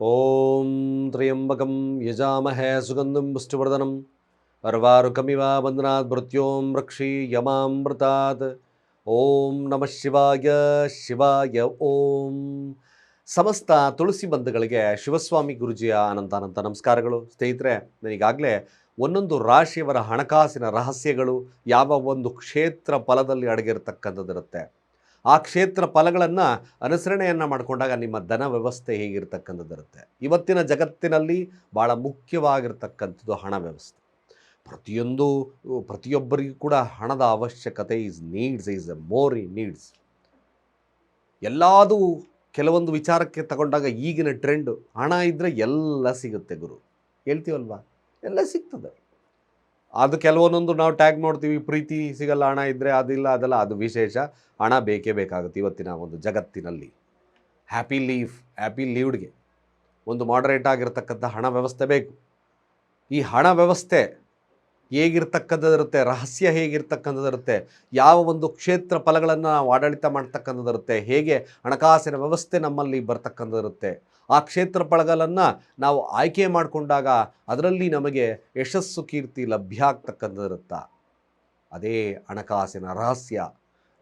ಓಂ ತ್ರಯಂಬಕಂ ಯಜಾಮಹೇ ಸುಗಂಧಂ ಪುಷ್ಟಿವರ್ಧನಂ ಅರ್ವಾರುಕಮಿವ ವಂದನಾತ್ ಮೃತ್ಯೋಂ ರಕ್ಷಿ ಯಮಾಮೃತಾತ್ ಓಂ ನಮಃ ಶಿವಾಯ ಶಿವಾಯ ಓಂ ಸಮಸ್ತ ತುಳಸಿ ಬಂಧುಗಳಿಗೆ ಶಿವಸ್ವಾಮಿ ಗುರುಜಿಯ ಅನಂತ ಅನಂತ ನಮಸ್ಕಾರಗಳು. ಸ್ನೇಹಿತರೆ, ನನಗಾಗಲೇ ಒಂದೊಂದು ರಾಶಿಯವರ ಹಣಕಾಸಿನ ರಹಸ್ಯಗಳು ಯಾವ ಒಂದು ಕ್ಷೇತ್ರ ಫಲದಲ್ಲಿ ಅಡಗಿರ್ತಕ್ಕಂಥದ್ದಿರುತ್ತೆ. ಆ ಕ್ಷೇತ್ರ ಫಲಗಳನ್ನು ಅನುಸರಣೆಯನ್ನು ಮಾಡಿಕೊಂಡಾಗ ನಿಮ್ಮ ಧನ ವ್ಯವಸ್ಥೆ ಹೇಗಿರ್ತಕ್ಕಂಥದ್ದಿರುತ್ತೆ ಇವತ್ತಿನ ಜಗತ್ತಿನಲ್ಲಿ ಭಾಳ ಮುಖ್ಯವಾಗಿರ್ತಕ್ಕಂಥದ್ದು ಹಣ ವ್ಯವಸ್ಥೆ. ಪ್ರತಿಯೊಂದು, ಪ್ರತಿಯೊಬ್ಬರಿಗೂ ಕೂಡ ಹಣದ ಅವಶ್ಯಕತೆ is needs is a more E needs ಎಲ್ಲದೂ ಕೆಲವೊಂದು ವಿಚಾರಕ್ಕೆ ತಗೊಂಡಾಗ ಈಗಿನ ಟ್ರೆಂಡು ಹಣ ಇದ್ದರೆ ಎಲ್ಲ ಸಿಗುತ್ತೆ ಗುರು. ಹೇಳ್ತೀವಲ್ವಾ? ಎಲ್ಲ ಸಿಗ್ತದೆ. ಅದು ಕೆಲವೊಂದೊಂದು ನಾವು ಟ್ಯಾಗ್ ಮಾಡ್ತೀವಿ ಪ್ರೀತಿ ಸಿಗಲ್ಲ ಹಣ ಇದ್ದರೆ ಅದಿಲ್ಲ, ಅದೆಲ್ಲ. ಅದು ವಿಶೇಷ. ಹಣ ಬೇಕೇ ಬೇಕಾಗುತ್ತೆ ಇವತ್ತಿನ ಒಂದು ಜಗತ್ತಿನಲ್ಲಿ. ಹ್ಯಾಪಿ ಲೀಫ್ ಹ್ಯಾಪಿ ಲೀವ್ಡ್ಗೆ ಒಂದು ಮಾಡರೇಟ್ ಆಗಿರತಕ್ಕಂಥ ಹಣ ವ್ಯವಸ್ಥೆ ಬೇಕು. ಈ ಹಣ ವ್ಯವಸ್ಥೆ ಹೇಗಿರ್ತಕ್ಕಂಥದ್ದಿರುತ್ತೆ, ರಹಸ್ಯ ಹೇಗಿರ್ತಕ್ಕಂಥದ್ದಿರುತ್ತೆ, ಯಾವ ಒಂದು ಕ್ಷೇತ್ರ ಫಲಗಳನ್ನು ನಾವು ಆಡಳಿತ ಮಾಡ್ತಕ್ಕಂಥದ್ದಿರುತ್ತೆ, ಹೇಗೆ ಹಣಕಾಸಿನ ವ್ಯವಸ್ಥೆ ನಮ್ಮಲ್ಲಿ ಬರ್ತಕ್ಕಂಥದ್ದಿರುತ್ತೆ. ಆ ಕ್ಷೇತ್ರ ಫಲಗಳನ್ನು ನಾವು ಆಯ್ಕೆ ಮಾಡಿಕೊಂಡಾಗ ಅದರಲ್ಲಿ ನಮಗೆ ಯಶಸ್ಸು, ಕೀರ್ತಿ ಲಭ್ಯ ಆಗ್ತಕ್ಕಂಥದ್ದಿರುತ್ತಾ. ಅದೇ ಹಣಕಾಸಿನ ರಹಸ್ಯ.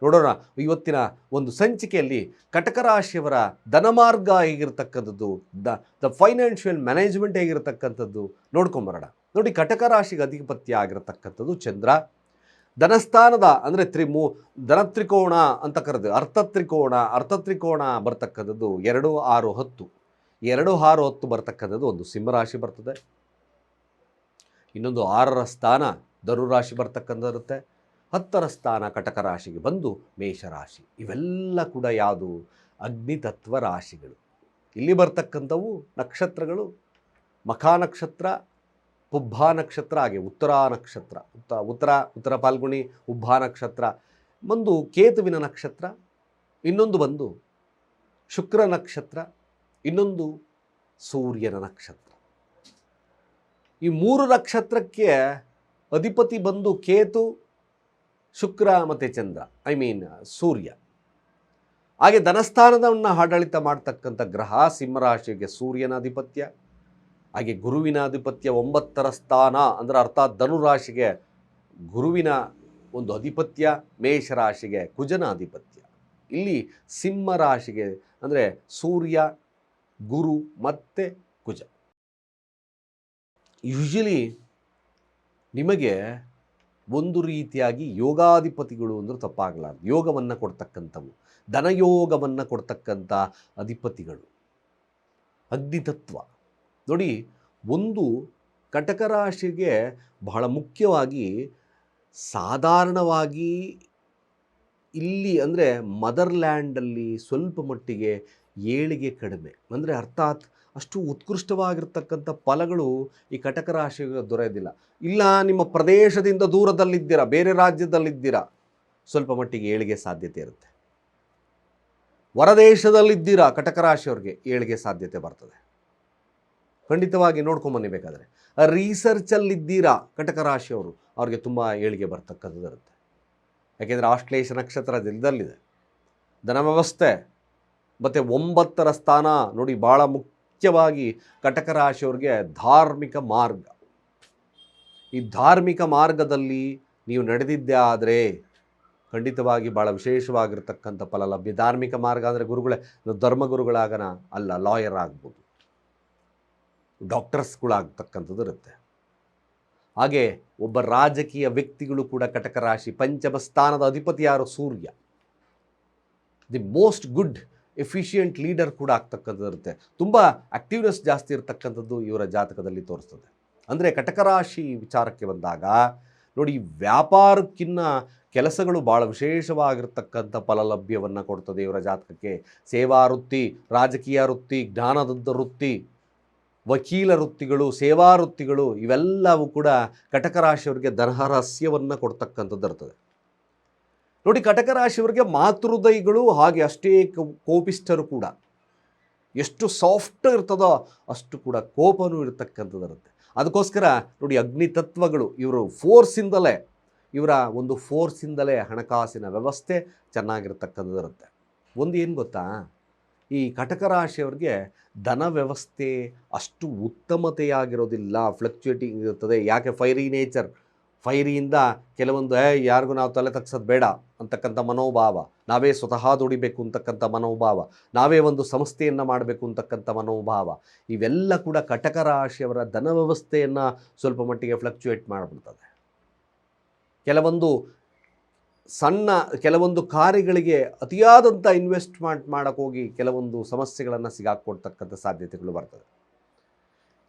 ನೋಡೋಣ, ಇವತ್ತಿನ ಒಂದು ಸಂಚಿಕೆಯಲ್ಲಿ ಕಟಕ ರಾಶಿಯವರ ಧನಮಾರ್ಗ ಹೇಗಿರ್ತಕ್ಕಂಥದ್ದು, ದ ದ ಫೈನಾನ್ಷಿಯಲ್ ಮ್ಯಾನೇಜ್ಮೆಂಟ್ ಹೇಗಿರ್ತಕ್ಕಂಥದ್ದು ನೋಡ್ಕೊಂಬರೋಣ. ನೋಡಿ ಕಟಕ ರಾಶಿಗೆ ಅಧಿಪತ್ಯ ಆಗಿರತಕ್ಕಂಥದ್ದು ಚಂದ್ರ. ಧನಸ್ಥಾನದ, ಅಂದರೆ ತ್ರಿ ಮೂ ಧನತ್ರಿಕೋಣ ಅಂತ ಕರೆದು, ಅರ್ಥತ್ರಿಕೋಣ ಅರ್ಥತ್ರಿಕೋಣ ಬರ್ತಕ್ಕಂಥದ್ದು ಎರಡು ಆರು ಹತ್ತು. ಎರಡು ಆರು ಹತ್ತು ಬರ್ತಕ್ಕಂಥದ್ದು ಒಂದು ಸಿಂಹರಾಶಿ ಬರ್ತದೆ. ಇನ್ನೊಂದು ಆರರ ಸ್ಥಾನ ಧನುರಾಶಿ ಬರ್ತಕ್ಕಂಥದ್ದಿರುತ್ತೆ ಹತ್ತರ ಸ್ಥಾನ ಕಟಕ ರಾಶಿಗೆ ಬಂದು ಮೇಷರಾಶಿ ಇವೆಲ್ಲ ಕೂಡ ಯಾವುದು? ಅಗ್ನಿತತ್ವ ರಾಶಿಗಳು. ಇಲ್ಲಿ ಬರ್ತಕ್ಕಂಥವು ನಕ್ಷತ್ರಗಳು. ಮಖಾ ನಕ್ಷತ್ರ ಪುಬ್ಬಾ ನಕ್ಷತ್ರ ಹಾಗೆ, ಉತ್ತರ ನಕ್ಷತ್ರ. ಉತ್ತ, ಉತ್ತರ ಉತ್ತರ ಪಾಲ್ಗುಣಿ, ಉಬ್ಬಾ ನಕ್ಷತ್ರ. ಒಂದು ಕೇತುವಿನ ನಕ್ಷತ್ರ, ಇನ್ನೊಂದು ಬಂದು ಶುಕ್ರ ನಕ್ಷತ್ರ, ಇನ್ನೊಂದು ಸೂರ್ಯನ ನಕ್ಷತ್ರ. ಈ ಮೂರು ನಕ್ಷತ್ರಕ್ಕೆ ಅಧಿಪತಿ ಬಂದು ಕೇತು, ಶುಕ್ರ ಮತ್ತು ಚಂದ್ರ, ಐ ಮೀನ್ ಸೂರ್ಯ. ಹಾಗೆ ಧನಸ್ಥಾನದವನ್ನು ಆಡಳಿತ ಮಾಡ್ತಕ್ಕಂಥ ಗ್ರಹ, ಸಿಂಹರಾಶಿಗೆ ಸೂರ್ಯನ ಅಧಿಪತ್ಯ. ಹಾಗೆ ಗುರುವಿನ ಅಧಿಪತ್ಯ ಒಂಬತ್ತರ ಸ್ಥಾನ ಅಂದರೆ ಅರ್ಥಾತ್ ಧನುರಾಶಿಗೆ ಗುರುವಿನ ಒಂದು ಅಧಿಪತ್ಯ, ಮೇಷರಾಶಿಗೆ ಕುಜನ ಅಧಿಪತ್ಯ ಇಲ್ಲಿ ಸಿಂಹರಾಶಿಗೆ ಅಂದರೆ ಸೂರ್ಯ, ಗುರು ಮತ್ತು ಕುಜ. ಯೂಶಲಿ ನಿಮಗೆ ಒಂದು ರೀತಿಯಾಗಿ ಯೋಗಾಧಿಪತಿಗಳು ಅಂದರೆ ತಪ್ಪಾಗಲಾರ್ದು. ಯೋಗವನ್ನು ಕೊಡ್ತಕ್ಕಂಥವು, ಧನಯೋಗವನ್ನು ಕೊಡ್ತಕ್ಕಂಥ ಅಧಿಪತಿಗಳು. ಅಗ್ನಿತತ್ವ. ನೋಡಿ, ಒಂದು ಕಟಕ ರಾಶಿಗೆ ಬಹಳ ಮುಖ್ಯವಾಗಿ ಸಾಧಾರಣವಾಗಿ ಇಲ್ಲಿ ಅಂದರೆ ಮದರ್ಲ್ಯಾಂಡಲ್ಲಿ ಸ್ವಲ್ಪ ಮಟ್ಟಿಗೆ ಏಳಿಗೆ ಕಡಿಮೆ. ಅಂದರೆ ಅರ್ಥಾತ್ ಅಷ್ಟು ಉತ್ಕೃಷ್ಟವಾಗಿರ್ತಕ್ಕಂಥ ಫಲಗಳು ಈ ಕಟಕ ರಾಶಿಗೆ ದೊರೆಯೋದಿಲ್ಲ. ಇಲ್ಲ, ನಿಮ್ಮ ಪ್ರದೇಶದಿಂದ ದೂರದಲ್ಲಿದ್ದೀರಾ, ಬೇರೆ ರಾಜ್ಯದಲ್ಲಿದ್ದೀರಾ, ಸ್ವಲ್ಪ ಮಟ್ಟಿಗೆ ಏಳಿಗೆ ಸಾಧ್ಯತೆ ಇರುತ್ತೆ. ಹೊರದೇಶದಲ್ಲಿದ್ದೀರಾ ಕಟಕ ರಾಶಿಯವ್ರಿಗೆ ಏಳಿಗೆ ಸಾಧ್ಯತೆ ಬರ್ತದೆ. ಖಂಡಿತವಾಗಿ ನೋಡ್ಕೊಂಬನ್ನಿ ಬೇಕಾದರೆ. ರೀಸರ್ಚಲ್ಲಿದ್ದೀರಾ ಕಟಕ ರಾಶಿಯವರು, ಅವ್ರಿಗೆ ತುಂಬ ಏಳಿಗೆ ಬರ್ತಕ್ಕಂಥದ್ದು ಇರುತ್ತೆ ಯಾಕೆಂದರೆ ಆಶ್ಲೇಷ ನಕ್ಷತ್ರ ದಿನದಲ್ಲಿದೆ. ಧನ ವ್ಯವಸ್ಥೆ, ಮತ್ತು ಒಂಬತ್ತರ ಸ್ಥಾನ ನೋಡಿ ಭಾಳ ಮುಖ್ಯವಾಗಿ ಕಟಕ ರಾಶಿಯವ್ರಿಗೆ ಧಾರ್ಮಿಕ ಮಾರ್ಗ. ಈ ಧಾರ್ಮಿಕ ಮಾರ್ಗದಲ್ಲಿ ನೀವು ನಡೆದಿದ್ದೇ ಆದರೆ ಖಂಡಿತವಾಗಿ ಭಾಳ ವಿಶೇಷವಾಗಿರ್ತಕ್ಕಂಥ ಫಲ ಲಭ್ಯ. ಧಾರ್ಮಿಕ ಮಾರ್ಗ ಅಂದರೆ ಗುರುಗಳೇ, ಧರ್ಮಗುರುಗಳಾಗನ ಅಲ್ಲ, ಲಾಯರ್ ಆಗ್ಬೋದು. ಡಾಕ್ಟರ್ಸ್ಗಳಾಗ್ತಕ್ಕಂಥದ್ದು ಇರುತ್ತೆ. ಹಾಗೆ ಒಬ್ಬ ರಾಜಕೀಯ ವ್ಯಕ್ತಿಗಳು ಕೂಡ ಕಟಕ ರಾಶಿ ಪಂಚಮ ಸ್ಥಾನದ ಅಧಿಪತಿ ಯಾರು ಸೂರ್ಯ. The most good, efficient leader ಕೂಡ ಆಗ್ತಕ್ಕಂಥದ್ದು ಇರುತ್ತೆ. ತುಂಬ ಆಕ್ಟಿವ್ನೆಸ್ ಜಾಸ್ತಿ ಇರತಕ್ಕಂಥದ್ದು ಇವರ ಜಾತಕದಲ್ಲಿ ತೋರಿಸ್ತದೆ. ಅಂದರೆ ಕಟಕ ರಾಶಿ ವಿಚಾರಕ್ಕೆ ಬಂದಾಗ, ನೋಡಿ ವ್ಯಾಪಾರಕ್ಕಿನ್ನ ಕೆಲಸಗಳು ಭಾಳ ವಿಶೇಷವಾಗಿರ್ತಕ್ಕಂಥ ಫಲಲಭ್ಯವನ್ನು ಕೊಡ್ತದೆ ಇವರ ಜಾತಕಕ್ಕೆ. ಸೇವಾ ವೃತ್ತಿ, ರಾಜಕೀಯ ವೃತ್ತಿ ಜ್ಞಾನದ ವೃತ್ತಿ. ವಕೀಲ ವೃತ್ತಿಗಳು, ಸೇವಾ ವೃತ್ತಿಗಳು ಇವೆಲ್ಲವೂ ಕೂಡ ಕಟಕ ರಾಶಿಯವರಿಗೆ ದರಹರಸ್ಯವನ್ನು ಕೊಡ್ತಕ್ಕಂಥದ್ದು ಇರ್ತದೆ. ನೋಡಿ ಕಟಕ ರಾಶಿಯವರಿಗೆ ಮಾತೃದೈಗಳು ಹಾಗೆ ಅಷ್ಟೇ ಕೋಪಿಷ್ಠರು ಕೂಡ. ಎಷ್ಟು ಸಾಫ್ಟ್ ಇರ್ತದೋ ಅಷ್ಟು ಕೂಡ ಕೋಪನೂ ಇರತಕ್ಕಂಥದ್ದು ಇರುತ್ತೆ. ಅದಕ್ಕೋಸ್ಕರ ನೋಡಿ ಅಗ್ನಿ ತತ್ವಗಳು ಇವರು ಫೋರ್ಸಿಂದಲೇ ಇವರ ಒಂದು ಫೋರ್ಸಿಂದಲೇ ಹಣಕಾಸಿನ ವ್ಯವಸ್ಥೆ ಚೆನ್ನಾಗಿರ್ತಕ್ಕಂಥದ್ದು ಇರುತ್ತೆ. ಒಂದು ಏನು ಗೊತ್ತಾ? ಈ ಕಟಕ ರಾಶಿಯವ್ರಿಗೆ ಧನ ವ್ಯವಸ್ಥೆ ಅಷ್ಟು ಉತ್ತಮತೆಯಾಗಿರೋದಿಲ್ಲ ಫ್ಲಕ್ಚುಯೇಟಿಂಗ್ ಇರುತ್ತದೆ. ಯಾಕೆ? ಫೈರಿ ನೇಚರ್ ಫೈರಿಯಿಂದ ಕೆಲವೊಂದು, ಏ, ಯಾರಿಗೂ ನಾವು ತಲೆ ತಗ್ಸೋದು ಬೇಡ ಅಂತಕ್ಕಂಥ ಮನೋಭಾವ. ನಾವೇ ಸ್ವತಃ ದುಡಿಬೇಕು ಅಂತಕ್ಕಂಥ ಮನೋಭಾವ. ನಾವೇ ಒಂದು ಸಂಸ್ಥೆಯನ್ನು ಮಾಡಬೇಕು ಅಂತಕ್ಕಂಥ ಮನೋಭಾವ. ಇವೆಲ್ಲ ಕೂಡ ಕಟಕ ರಾಶಿಯವರ ಧನ ವ್ಯವಸ್ಥೆಯನ್ನು ಸ್ವಲ್ಪ ಮಟ್ಟಿಗೆ ಫ್ಲಕ್ಚುಯೇಟ್ ಮಾಡಿಬಿಡ್ತದೆ. ಕೆಲವೊಂದು ಸಣ್ಣ ಕೆಲವೊಂದು ಕಾರ್ಯಗಳಿಗೆ ಅತಿಯಾದಂಥ ಇನ್ವೆಸ್ಟ್ಮೆಂಟ್ ಮಾಡೋಕ್ಕೋಗಿ ಕೆಲವೊಂದು ಸಮಸ್ಯೆಗಳನ್ನು ಸಿಗಾಕೊಡ್ತಕ್ಕಂಥ ಸಾಧ್ಯತೆಗಳು ಬರ್ತದೆ.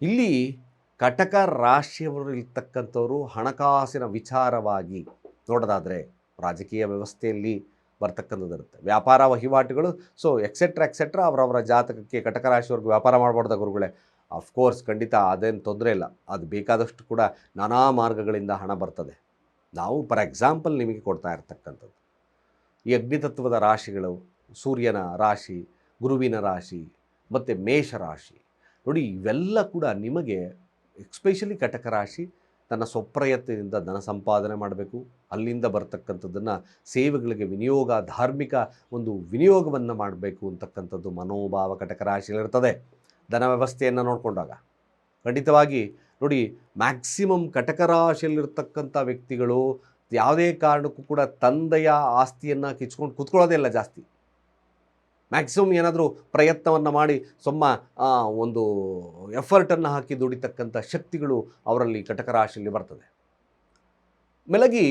ಇಲ್ಲಿ ಕಟಕ ರಾಶಿಯವರು ಇರ್ತಕ್ಕಂಥವರು ಹಣಕಾಸಿನ ವಿಚಾರವಾಗಿ ನೋಡೋದಾದರೆ ರಾಜಕೀಯ ವ್ಯವಸ್ಥೆಯಲ್ಲಿ ಬರ್ತಕ್ಕಂಥದ್ದಿರುತ್ತೆ. ವ್ಯಾಪಾರ ವಹಿವಾಟುಗಳು ಸೊ ಎಕ್ಸೆಟ್ರಾ ಎಕ್ಸೆಟ್ರಾ ಅವರವರ ಜಾತಕಕ್ಕೆ ಕಟಕ ರಾಶಿಯವ್ರಿಗೆ ವ್ಯಾಪಾರ ಮಾಡಬಾರ್ದ ಗುರುಗಳೇ. ಅಫ್ಕೋರ್ಸ್ ಖಂಡಿತ ಅದೇನು ತೊಂದರೆ ಇಲ್ಲ. ಅದು ಬೇಕಾದಷ್ಟು ಕೂಡ ನಾನಾ ಮಾರ್ಗಗಳಿಂದ ಹಣ ಬರ್ತದೆ. ನಾವು ಫಾರ್ ಎಕ್ಸಾಂಪಲ್ ನಿಮಗೆ ಕೊಡ್ತಾ ಇರ್ತಕ್ಕಂಥದ್ದು. ಈ ಅಗ್ನಿತತ್ವದ ರಾಶಿಗಳು, ಸೂರ್ಯನ ರಾಶಿ, ಗುರುವಿನ ರಾಶಿ, ಮತ್ತು ಮೇಷ ರಾಶಿ, ನೋಡಿ ಇವೆಲ್ಲ ಕೂಡ ನಿಮಗೆ ಎಕ್ಸ್ಪೆಷಲಿ ಕಟಕ ರಾಶಿ ತನ್ನ ಸ್ವಪ್ರಯತ್ನದಿಂದ ಧನ ಸಂಪಾದನೆ ಮಾಡಬೇಕು. ಅಲ್ಲಿಂದ ಬರ್ತಕ್ಕಂಥದ್ದನ್ನು ಸೇವೆಗಳಿಗೆ ವಿನಿಯೋಗ, ಧಾರ್ಮಿಕ ಒಂದು ವಿನಿಯೋಗವನ್ನು ಮಾಡಬೇಕು ಅಂತಕ್ಕಂಥದ್ದು ಮನೋಭಾವ ಕಟಕ ರಾಶಿಯಲ್ಲಿರ್ತದೆ. ಧನ ವ್ಯವಸ್ಥೆಯನ್ನು ನೋಡಿಕೊಂಡಾಗ ಖಂಡಿತವಾಗಿ ನೋಡಿ ಮ್ಯಾಕ್ಸಿಮಮ್ ಕಟಕ ರಾಶಿಯಲ್ಲಿರ್ತಕ್ಕಂಥ ವ್ಯಕ್ತಿಗಳು ಯಾವುದೇ ಕಾರಣಕ್ಕೂ ಕೂಡ ತಂದೆಯ ಆಸ್ತಿಯನ್ನು ಕಿಚ್ಕೊಂಡು ಕೂತ್ಕೊಳ್ಳೋದೇ ಇಲ್ಲ ಜಾಸ್ತಿ. ಮ್ಯಾಕ್ಸಿಮಮ್ ಏನಾದರೂ ಪ್ರಯತ್ನವನ್ನು ಮಾಡಿ, ಸೊಮ್ಮ ಒಂದು ಎಫರ್ಟನ್ನು ಹಾಕಿ ದುಡಿತಕ್ಕಂಥ ಶಕ್ತಿಗಳು ಅವರಲ್ಲಿ ಕಟಕ ರಾಶಿಯಲ್ಲಿ ಬರ್ತದೆ. ಮೆಲಗಿ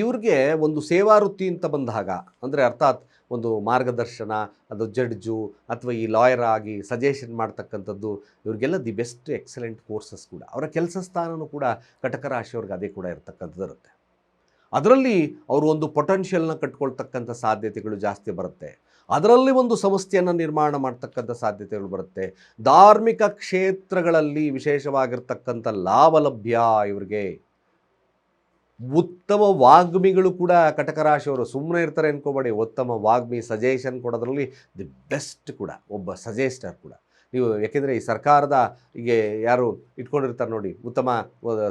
ಇವ್ರಿಗೆ ಒಂದು ಸೇವಾ ವೃತ್ತಿ ಅಂತ ಬಂದಾಗ, ಅಂದರೆ ಅರ್ಥಾತ್ ಒಂದು ಮಾರ್ಗದರ್ಶನ, ಅದು ಜಡ್ಜು ಅಥವಾ ಈ ಲಾಯರ್ ಆಗಿ ಸಜೆಷನ್ ಮಾಡ್ತಕ್ಕಂಥದ್ದು, ಇವ್ರಿಗೆಲ್ಲ ದಿ ಬೆಸ್ಟ್ ಎಕ್ಸಲೆಂಟ್ ಕೋರ್ಸಸ್ ಕೂಡ. ಅವರ ಕೆಲಸ ಸ್ಥಾನವೂ ಕೂಡ ಕಟಕ ರಾಶಿಯವ್ರಿಗೆ ಅದೇ ಕೂಡ ಇರತಕ್ಕಂಥದ್ದು ಇರುತ್ತೆ. ಅದರಲ್ಲಿ ಅವರು ಒಂದು ಪೊಟೆನ್ಷಿಯಲ್ನ ಕಟ್ಕೊಳ್ತಕ್ಕಂಥ ಸಾಧ್ಯತೆಗಳು ಜಾಸ್ತಿ ಬರುತ್ತೆ. ಅದರಲ್ಲಿ ಒಂದು ಸಂಸ್ಥೆಯನ್ನು ನಿರ್ಮಾಣ ಮಾಡ್ತಕ್ಕಂಥ ಸಾಧ್ಯತೆಗಳು ಬರುತ್ತೆ. ಧಾರ್ಮಿಕ ಕ್ಷೇತ್ರಗಳಲ್ಲಿ ವಿಶೇಷವಾಗಿರ್ತಕ್ಕಂಥ ಲಾಭಲಭ್ಯ ಇವರಿಗೆ. ಉತ್ತಮ ವಾಗ್ಮಿಗಳು ಕೂಡ ಕಟಕ ರಾಶಿಯವರು ಸುಮ್ಮನೆ ಇರ್ತಾರೆ ಅನ್ಕೋಬೇಡಿ. ಉತ್ತಮ ವಾಗ್ಮಿ ಸಜೆಷನ್ ಕೊಡೋದ್ರಲ್ಲಿ ದಿ ಬೆಸ್ಟ್ ಕೂಡ, ಒಬ್ಬ ಸಜೆಸ್ಟರ್ ಕೂಡ. ನೀವು ಯಾಕೆಂದರೆ ಈ ಸರ್ಕಾರದ ಹೀಗೆ ಯಾರು ಇಟ್ಕೊಂಡಿರ್ತಾರೆ ನೋಡಿ, ಉತ್ತಮ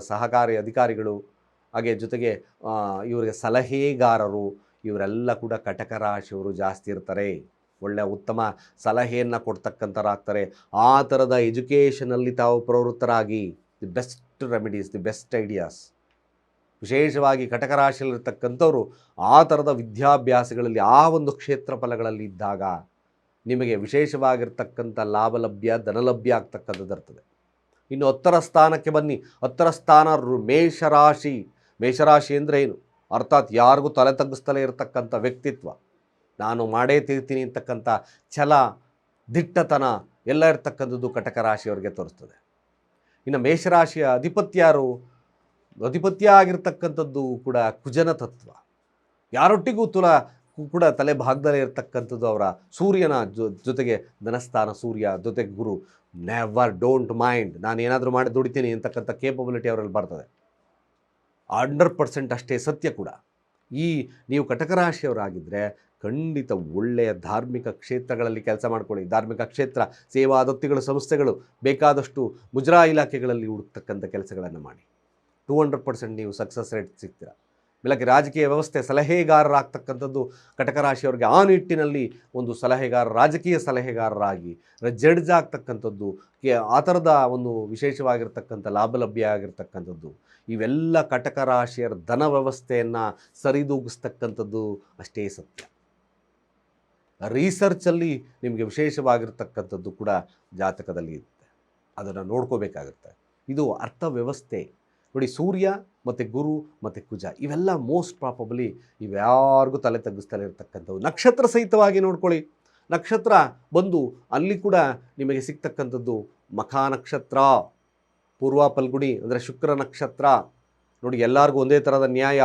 ಸಹಕಾರಿ ಅಧಿಕಾರಿಗಳು, ಹಾಗೆ ಜೊತೆಗೆ ಇವರಿಗೆ ಸಲಹೆಗಾರರು, ಇವರೆಲ್ಲ ಕೂಡ ಕಟಕ ರಾಶಿಯವರು ಜಾಸ್ತಿ ಇರ್ತಾರೆ. ಒಳ್ಳೆಯ ಉತ್ತಮ ಸಲಹೆಯನ್ನು ಕೊಡ್ತಕ್ಕಂಥರಾಗ್ತಾರೆ ಆ ಥರದ ಎಜುಕೇಷನಲ್ಲಿ ತಾವು ಪ್ರವೃತ್ತರಾಗಿ the best remedies the best ideas ವಿಶೇಷವಾಗಿ ಕಟಕ ರಾಶಿಯಲ್ಲಿರ್ತಕ್ಕಂಥವ್ರು ಆ ಥರದ ವಿದ್ಯಾಭ್ಯಾಸಗಳಲ್ಲಿ ಆ ಒಂದು ಕ್ಷೇತ್ರ ಫಲಗಳಲ್ಲಿ ಇದ್ದಾಗ ನಿಮಗೆ ವಿಶೇಷವಾಗಿರ್ತಕ್ಕಂಥ ಲಾಭ ಲಭ್ಯ ಧನಲಭ್ಯ ಆಗ್ತಕ್ಕಂಥದ್ದು ಇರ್ತದೆ. ಇನ್ನು ಹತ್ತರ ಸ್ಥಾನಕ್ಕೆ ಬನ್ನಿ. ಹತ್ತರ ಸ್ಥಾನ ಮೇಷರಾಶಿ. ಮೇಷರಾಶಿ ಅಂದರೆ ಏನು? ಅರ್ಥಾತ್ ಯಾರಿಗೂ ತಲೆ ತಗ್ಗಿಸ್ತಲೇ ಇರತಕ್ಕಂಥ ವ್ಯಕ್ತಿತ್ವ. ನಾನು ಮಾಡೇ ತೀರ್ತೀನಿ ಅಂತಕ್ಕಂಥ ಛಲ, ದಿಟ್ಟತನ ಎಲ್ಲ ಇರ್ತಕ್ಕಂಥದ್ದು ಕಟಕ ರಾಶಿಯವರಿಗೆ ತೋರಿಸ್ತದೆ. ಇನ್ನು ಮೇಷರಾಶಿಯ ಅಧಿಪತಿ ಯಾರು ಅಧಿಪತ್ಯ ಆಗಿರ್ತಕ್ಕಂಥದ್ದು ಕೂಡ ಕುಜನ ತತ್ವ. ಯಾರೊಟ್ಟಿಗೂ ತುಲ ಕೂಡ ತಲೆ ಭಾಗದಲ್ಲೇ ಇರತಕ್ಕಂಥದ್ದು ಅವರ ಸೂರ್ಯನ ಜೊತೆಗೆ ಧನಸ್ಥಾನ ಸೂರ್ಯ ಜೊತೆಗೆ ಗುರು. ನೆವರ್ ಡೋಂಟ್ ಮೈಂಡ್ ನಾನು ಏನಾದರೂ ಮಾಡಿ ದುಡಿತೀನಿ ಅಂತಕ್ಕಂಥ ಕೇಪಬಿಲಿಟಿ ಅವರಲ್ಲಿ ಬರ್ತದೆ. ಹಂಡ್ರೆಡ್ ಪರ್ಸೆಂಟ್ ಅಷ್ಟೇ ಸತ್ಯ ಕೂಡ. ಈ ನೀವು ಕಟಕ ರಾಶಿಯವರಾಗಿದ್ದರೆ ಖಂಡಿತ ಒಳ್ಳೆಯ ಧಾರ್ಮಿಕ ಕ್ಷೇತ್ರಗಳಲ್ಲಿ ಕೆಲಸ ಮಾಡ್ಕೊಳ್ಳಿ. ಧಾರ್ಮಿಕ ಕ್ಷೇತ್ರ, ಸೇವಾ, ದತ್ತಿಗಳು, ಸಂಸ್ಥೆಗಳು ಬೇಕಾದಷ್ಟು ಮುಜರಾ ಇಲಾಖೆಗಳಲ್ಲಿ ಹುಡುಕ್ತಕ್ಕಂಥ ಕೆಲಸಗಳನ್ನು ಮಾಡಿ. ಟೂ ಹಂಡ್ರೆಡ್ ಪರ್ಸೆಂಟ್ ನೀವು ಸಕ್ಸಸ್ ರೇಟ್ ಸಿಗ್ತೀರ? ಬೆಳಗ್ಗೆ ರಾಜಕೀಯ ವ್ಯವಸ್ಥೆ ಸಲಹೆಗಾರರಾಗ್ತಕ್ಕಂಥದ್ದು ಕಟಕ ರಾಶಿಯವರಿಗೆ ಆ ನಿಟ್ಟಿನಲ್ಲಿ ಒಂದು ಸಲಹೆಗಾರ, ರಾಜಕೀಯ ಸಲಹೆಗಾರರಾಗಿ ಜಡ್ಜ್ ಆಗ್ತಕ್ಕಂಥದ್ದು, ಕೆ- ಆ ಥರದ ಒಂದು ವಿಶೇಷವಾಗಿರ್ತಕ್ಕಂಥ ಲಾಭಲಭ್ಯ ಆಗಿರ್ತಕ್ಕಂಥದ್ದು, ಇವೆಲ್ಲ ಕಟಕ ರಾಶಿಯರ ಧನ ವ್ಯವಸ್ಥೆಯನ್ನು ಸರಿದೂಗಿಸ್ತಕ್ಕಂಥದ್ದು ಅಷ್ಟೇ ಸತ್ಯ. ರಿಸರ್ಚಲ್ಲಿ ನಿಮಗೆ ವಿಶೇಷವಾಗಿರ್ತಕ್ಕಂಥದ್ದು ಕೂಡ ಜಾತಕದಲ್ಲಿ ಇರುತ್ತೆ. ಅದನ್ನು ನೋಡ್ಕೋಬೇಕಾಗುತ್ತೆ. ಇದು ಅರ್ಥ ವ್ಯವಸ್ಥೆ. ನೋಡಿ ಸೂರ್ಯ ಮತ್ತು ಗುರು ಮತ್ತು ಕುಜ ಇವೆಲ್ಲ ಮೋಸ್ಟ್ ಪ್ರಾಪಬಲಿ ಇವ್ಯಾರಿಗೂ ತಲೆ ತಗ್ಗಿಸ್ತಲೇ ಇರತಕ್ಕಂಥವು. ನಕ್ಷತ್ರ ಸಹಿತವಾಗಿ ನೋಡ್ಕೊಳ್ಳಿ. ನಕ್ಷತ್ರ ಬಂದು ಅಲ್ಲಿ ಕೂಡ ನಿಮಗೆ ಸಿಗ್ತಕ್ಕಂಥದ್ದು ಮಖಾ ನಕ್ಷತ್ರ, ಪೂರ್ವ ಪಲ್ಗುಡಿ ಅಂದರೆ ಶುಕ್ರ ನಕ್ಷತ್ರ. ನೋಡಿ ಎಲ್ಲರಿಗೂ ಒಂದೇ ಥರದ ನ್ಯಾಯ.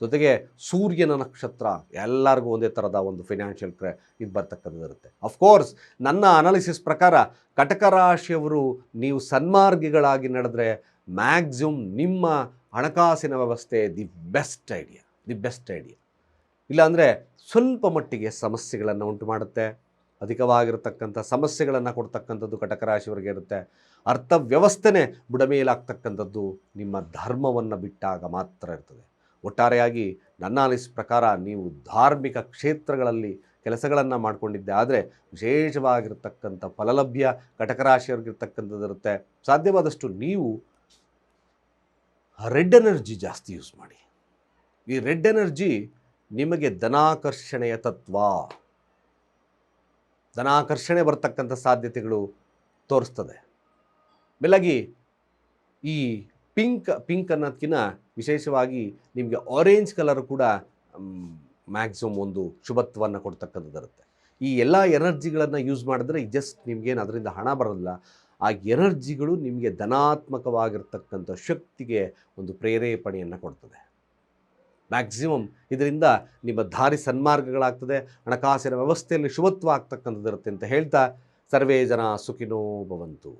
ಜೊತೆಗೆ ಸೂರ್ಯನ ನಕ್ಷತ್ರ ಎಲ್ಲರಿಗೂ ಒಂದೇ ಥರದ ಒಂದು ಫಿನಾನ್ಷಿಯಲ್ ಕ್ರ ಇದು ಬರ್ತಕ್ಕಂಥದ್ದು ಇರುತ್ತೆ. ಅಫ್ಕೋರ್ಸ್ ನನ್ನ ಅನಾಲಿಸಿಸ್ ಪ್ರಕಾರ ಕಟಕ ರಾಶಿಯವರು ನೀವು ಸನ್ಮಾರ್ಗಿಗಳಾಗಿ ನಡೆದ್ರೆ ಮ್ಯಾಕ್ಸಿಮಮ್ ನಿಮ್ಮ ಹಣಕಾಸಿನ ವ್ಯವಸ್ಥೆ the best idea the best idea ಇಲ್ಲಾಂದರೆ ಸ್ವಲ್ಪ ಮಟ್ಟಿಗೆ ಸಮಸ್ಯೆಗಳನ್ನು ಉಂಟು ಮಾಡುತ್ತೆ. ಅಧಿಕವಾಗಿರತಕ್ಕಂಥ ಸಮಸ್ಯೆಗಳನ್ನು ಕೊಡ್ತಕ್ಕಂಥದ್ದು ಕಟಕ ರಾಶಿಯವರಿಗೆ ಇರುತ್ತೆ. ಅರ್ಥ ವ್ಯವಸ್ಥೆನೇ ಬುಡಮೇಲಾಗ್ತಕ್ಕಂಥದ್ದು ನಿಮ್ಮ ಧರ್ಮವನ್ನು ಬಿಟ್ಟಾಗ ಮಾತ್ರ ಇರ್ತದೆ. ಒಟ್ಟಾರೆಯಾಗಿ ನನ್ನ ಅನಿಸ್ ಪ್ರಕಾರ ನೀವು ಧಾರ್ಮಿಕ ಕ್ಷೇತ್ರಗಳಲ್ಲಿ ಕೆಲಸಗಳನ್ನು ಮಾಡಿಕೊಂಡಿದ್ದೆ ಆದರೆ ವಿಶೇಷವಾಗಿರ್ತಕ್ಕಂಥ ಫಲಲಭ್ಯ ಕಟಕ ರಾಶಿಯವ್ರಿಗಿರ್ತಕ್ಕಂಥದ್ದು ಇರುತ್ತೆ ಸಾಧ್ಯವಾದಷ್ಟು ನೀವು ರೆಡ್ ಎನರ್ಜಿ ಜಾಸ್ತಿ ಯೂಸ್ ಮಾಡಿ. ಈ ರೆಡ್ ಎನರ್ಜಿ ನಿಮಗೆ ಧನಾಕರ್ಷಣೆಯ ತತ್ವ. ಧನಾಕರ್ಷಣೆ ಬರ್ತಕ್ಕಂಥ ಸಾಧ್ಯತೆಗಳು ತೋರಿಸ್ತದೆ. ಮೇಲಾಗಿ ಈ ಪಿಂಕ್ ಪಿಂಕ್ ಅನ್ನೋದಕ್ಕಿಂತ ವಿಶೇಷವಾಗಿ ನಿಮಗೆ ಆರೆಂಜ್ ಕಲರ್ ಕೂಡ ಮ್ಯಾಕ್ಸಿಮಮ್ ಒಂದು ಶುಭತ್ವವನ್ನು ಕೊಡ್ತಕ್ಕಂಥದ್ದು ಇರುತ್ತೆ ಈ ಎಲ್ಲ ಎನರ್ಜಿಗಳನ್ನು ಯೂಸ್ ಮಾಡಿದ್ರೆ ಜಸ್ಟ್ ನಿಮಗೇನು ಅದರಿಂದ ಹಣ ಬರೋದಿಲ್ಲ. ಆ ಎನರ್ಜಿಗಳು ನಿಮಗೆ ಧನಾತ್ಮಕವಾಗಿರ್ತಕ್ಕಂಥ ಶಕ್ತಿಗೆ ಒಂದು ಪ್ರೇರೇಪಣೆಯನ್ನು ಕೊಡ್ತದೆ. ಮ್ಯಾಕ್ಸಿಮಮ್ ಇದರಿಂದ ನಿಮ್ಮ ದಾರಿ ಸನ್ಮಾರ್ಗಗಳಾಗ್ತದೆ, ಹಣಕಾಸಿನ ವ್ಯವಸ್ಥೆಯಲ್ಲಿ ಶುಭತ್ವ ಆಗ್ತಕ್ಕಂಥದ್ದಿರುತ್ತೆ ಅಂತ ಹೇಳ್ತಾ, ಸರ್ವೇ ಜನ ಸುಖಿನೋ ಭವಂತು.